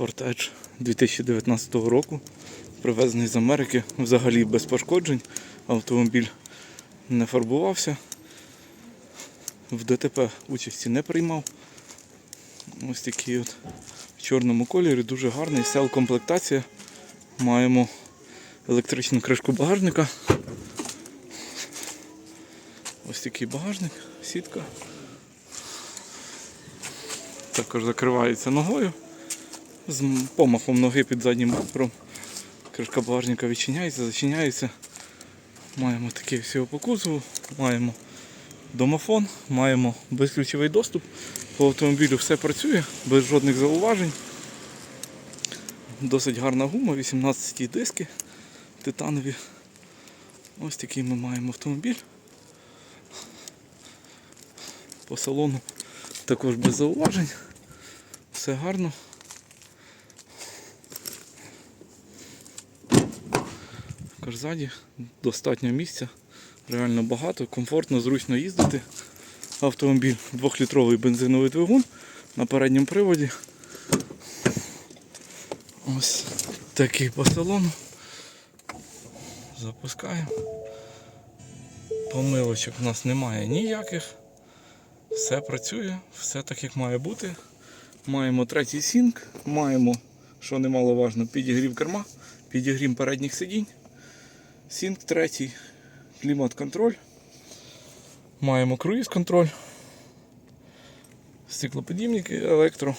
Ford Edge 2019 року. Привезений з Америки взагалі без пошкоджень. Автомобіль не фарбувався. В ДТП участі не приймав. Ось такий от в чорному кольорі, дуже гарний. Сел комплектація. Маємо електричну кришку багажника. Ось такий багажник, сітка. Також закривається ногою. З помахом ноги під заднім бампером. Кришка багажника відчиняється, зачиняється. Маємо таке всього по кузову, маємо домофон, маємо безключовий доступ. По автомобілю все працює, без жодних зауважень. Досить гарна гума, 18 диски титанові. Ось такий ми маємо автомобіль. По салону також без зауважень. Все гарно. Також ззаді достатньо місця, реально багато, комфортно, зручно їздити. Автомобіль 2-літровий бензиновий двигун на передньому приводі. Ось такий по салону. Запускаємо. Помилочок у нас немає ніяких. Все працює, все так як має бути. Маємо третій сінк, маємо, що немаловажно, підігрів керма, підігрів передніх сидінь. Сінк третій, клімат-контроль. Маємо круїз-контроль. Стеклоподімники, електро.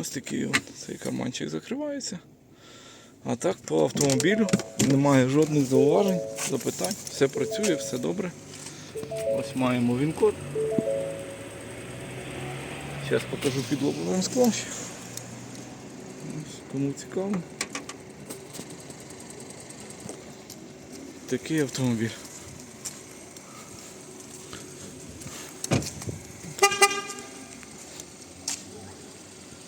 Ось такий от цей карманчик закривається. А так по автомобілю немає жодних зауважень, запитань, все працює, все добре. Ось маємо він-код. Зараз покажу під лобовим склом. Кому цікаво. Такий автомобіль.